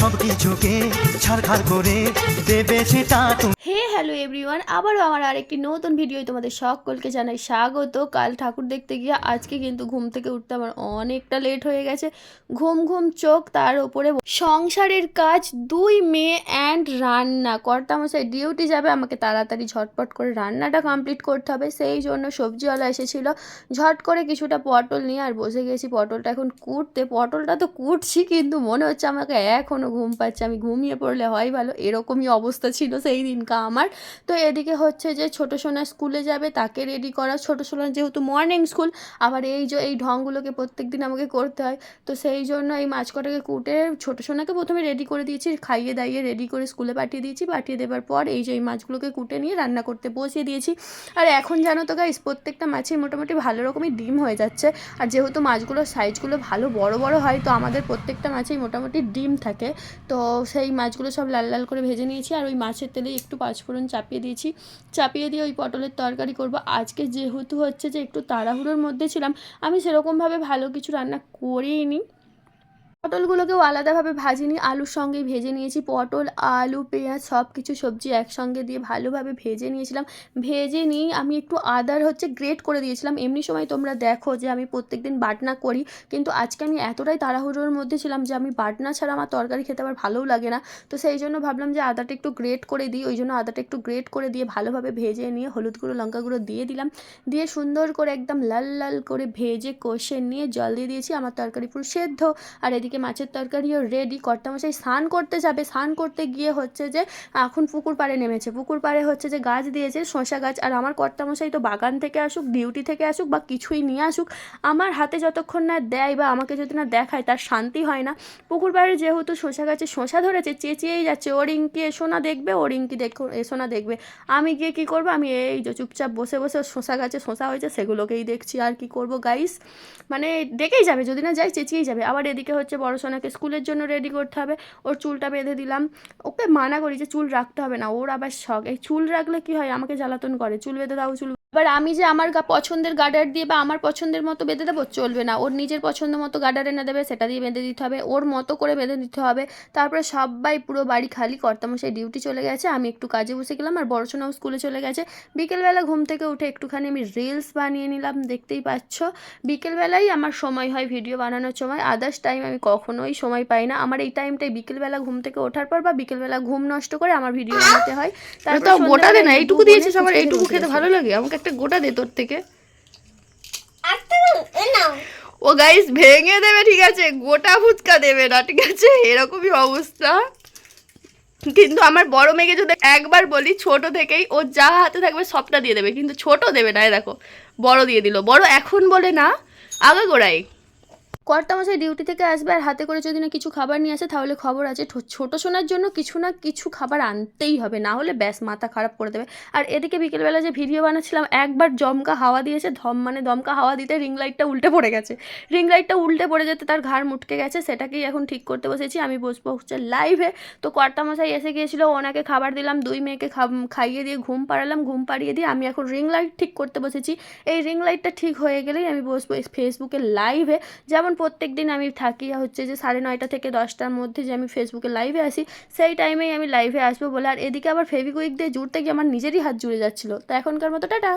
সব হে hello everyone, আবারও আমার আরেকটি নতুন ভিডিও তোমাদের সকলকে জানাই স্বাগত। কাল ঠাকুর দেখতে গিয়ে আজকে কিন্তু ঘুম থেকে উঠতে আমার অনেকটা লেট হয়ে গেছে। ঘুম ঘুম চোখ তার উপরে সংসারের কাজ, দুই মেয়ে অ্যান্ড রান্না। কর্তামশাই ডিউটি যাবে, আমাকে তাড়াতাড়ি ঝটপট করে রান্নাটা কমপ্লিট করতে হবে। সেই জন্য সবজিওয়ালা এসেছিল, ঝট করে কিছুটা পটল নিয়ে আর বসে গেছি। পটলটা এখন কুটতে, পটলটা তো কুটছি কিন্তু মনে হচ্ছে আমাকে এখনও ঘুম পাচ্ছে, আমি ঘুমিয়ে পড়লে হয় ভালো, এরকমই অবস্থা ছিল সেই দিনকা আমার। তো এদিকে হচ্ছে যে ছোটো সোনা স্কুলে যাবে, তাকে রেডি করা, ছোটো সোনা যেহেতু মর্নিং স্কুল আবার এই যে, এই ঢংগুলোকে প্রত্যেক দিন আমাকে করতে হয়। তো সেই জন্য এই মাছ কটাকে কুটে ছোটো সোনাকে প্রথমে রেডি করে দিয়েছি, খাইয়ে দাইয়ে রেডি করে স্কুলে পাঠিয়ে দিয়েছি। পাঠিয়ে দেওয়ার পর এই যে, এই মাছগুলোকে কুটে নিয়ে রান্না করতে বসিয়ে দিয়েছি। আর এখন জানো তো গাইস প্রত্যেকটা মাছের মোটামুটি ভালো রকমই ডিম হয়ে যাচ্ছে। আর যেহেতু মাছগুলোর সাইজগুলো ভালো বড় বড় হয়, তো আমাদের প্রত্যেকটা মাছেই মোটামুটি ডিম থাকে। তো সেই মাছগুলো সব লাল লাল করে ভেজে নিয়েছি আর ওই মাছের তেলে একটু পাঁচফোড়ন চাপিয়ে দিয়েছি। চাপিয়ে দিয়ে ওই পটলের তরকারি করব। আজকে যেহেতু হচ্ছে যে একটু তাড়াহুড়োর মধ্যে ছিলাম, আমি সেরকমভাবে ভালো কিছু রান্না করিনি। পটলগুলোকেও আলাদাভাবে ভাজিনি। আলুর সঙ্গেই ভেজে নিয়েছি পটল, আলু, পেঁয়াজ সব কিছু সবজি একসঙ্গে দিয়ে ভালোভাবে ভেজে নিয়েছিলাম। ভেজে নিয়ে আমি একটু আদার হচ্ছে গ্রেট করে দিয়েছিলাম। এমনি সময় তোমরা দেখো যে আমি প্রত্যেকদিন বাটনা করি, কিন্তু আজকে আমি এতটাই তাড়াহুড়োর মধ্যে ছিলাম যে আমি বাটনা ছাড়া আমার তরকারি খেতে আমার ভালোও লাগে না। তো সেই জন্য ভাবলাম যে আদাটা একটু গ্রেট করে দিই। ওই জন্য আদাটা একটু গ্রেট করে দিয়ে ভালোভাবে ভেজে নিয়ে হলুদ গুঁড়ো, লঙ্কা গুঁড়ো দিয়ে দিলাম। দিয়ে সুন্দর করে একদম লাল লাল করে ভেজে কষে নিয়ে জল দিয়ে দিয়েছি। আমার তরকারি পুরো সেদ্ধ। আর এদিকে মাছের তরকারিও রেডি কর্তামশাই স্নান করতে যাবে। স্নান করতে গিয়ে হচ্ছে যে, এখন পুকুর পাড়ে নেমেছে। পুকুর পাড়ে হচ্ছে যে গাছ দিয়েছে শশা গাছ। আর আমার কর্তামশাই তো বাগান থেকে আসুক ডিউটি থেকে আসুক বা কিছুই নিয়ে আসুক, আমার হাতে যতক্ষণ না দেয় বা আমাকে যদি না দেখায়, তার শান্তি হয় না। পুকুর পাড়ে যেহেতু শশা গাছে শশা ধরেছে, চেঁচিয়েই যাচ্ছে, ও রিঙ্কি এসো না দেখবে, ও রিঙ্কি দেখো এসো না দেখবে। আমি গিয়ে কী করব? আমি এই যে চুপচাপ বসে বসে শশা গাছে শশা হয়েছে, সেগুলোকেই দেখছি। আর কি করব গাইস মানে ডেকেই যাবে, যদি না যাই চেঁচিয়েই যাবে। আবার এদিকে হচ্ছে বড় সোনাকে স্কুলের জন্য রেডি করতে হবে। ওর চুলটা বেঁধে দিলাম। ওকে মানা করি যে চুল রাখতে হবে না। ওর আবার শখ। এই চুল রাখলে কি হয়? আমাকে জ্বালাতন করে। চুল বেঁধে দাও, চুল এবার আমি যে আমার পছন্দের গার্ডার দিয়ে বা আমার পছন্দের মতো বেঁধে দেবো চলবে না। ওর নিজের পছন্দ মতো গার্ডার এনে দেবে সেটা দিয়ে বেঁধে দিতে হবে। ওর মতো করে বেঁধে দিতে হবে। তারপরে সবাই পুরো বাড়ি খালি কর্তামশাই ডিউটি চলে গেছে। আমি একটু কাজে বসে গেলাম আর বড় সোনাও স্কুলে চলে গেছে। বিকেলবেলা ঘুম থেকে উঠে একটুখানি আমি রিলস বানিয়ে নিলাম দেখতেই পাচ্ছ। বিকেলবেলাই আমার সময় হয় ভিডিও বানানোর সময়। আদার্স টাইম আমি কখনোই সময় পাই না। আমার এই টাইমটাই বিকেলবেলা ঘুম থেকে ওঠার পর বা বিকেলবেলা ঘুম নষ্ট করে আমার ভিডিও বানাতে হয়। তারপর গোটা না এইটুকু দিয়েছিস আমার এইটুকু খেতে ভালো লাগে? আমাকে একটা গোটা দে তোর থেকে। ও গাইস ভেঙে দেবে ঠিক আছে? গোটা ফুচকা দেবে না ঠিক আছে? এরকমই অবস্থা। কিন্তু আমার বড় মেয়েকে যদি একবার বলি ছোট থেকেই ও যা হাতে থাকবে সবটা দিয়ে দেবে। কিন্তু ছোট দেবে না দেখো। বড় দিয়ে দিল। বড় এখন বলে না আগে গোড়াই কর্তামশাই ডিউটি থেকে আসবে আর হাতে করে যদি না কিছু খাবার নিয়ে আসে, তাহলে খবর আছে ছোট সোনার জন্য কিছু না কিছু খাবার আনতেই হবে। না হলে ব্যাস মাথা খারাপ করে দেবে। আর এদিকে বিকেলবেলা যে ভিডিও বানাচ্ছিলাম, একবার জমকা হাওয়া দিয়েছে, ধম মানে দমকা হাওয়া দিতে রিং লাইটটা উল্টে পড়ে গেছে। রিং লাইটটা উল্টে পড়ে যেতে তার ঘাড় মুটকে গেছে, সেটাকেই এখন ঠিক করতে বসেছি। আমি বসবো হচ্ছে লাইভে তো কর্তামশাই এসে গিয়েছিল, ওনাকে খাবার দিলাম, দুই মেয়েকে খাইয়ে দিয়ে ঘুম পাড়ালাম, ঘুম পাড়িয়ে দিয়ে আমি এখন রিং লাইট ঠিক করতে বসেছি। এই রিং লাইটটা ঠিক হয়ে গেলেই আমি বসবো ফেসবুকে লাইভে যেমন প্রত্যেক দিন আমি থাকি হচ্ছে যে সাড়ে নয়টা থেকে দশটার মধ্যে যে আমি ফেসবুকে লাইভে আসি, সেই টাইমেই আমি লাইভে আসব বলে, আর এদিকে আবার ফেভিকুইক দিয়ে জুড়তে গিয়ে আমার নিজেরই হাত জুড়ে যাচ্ছিল। তো এখনকার মতো টাটা!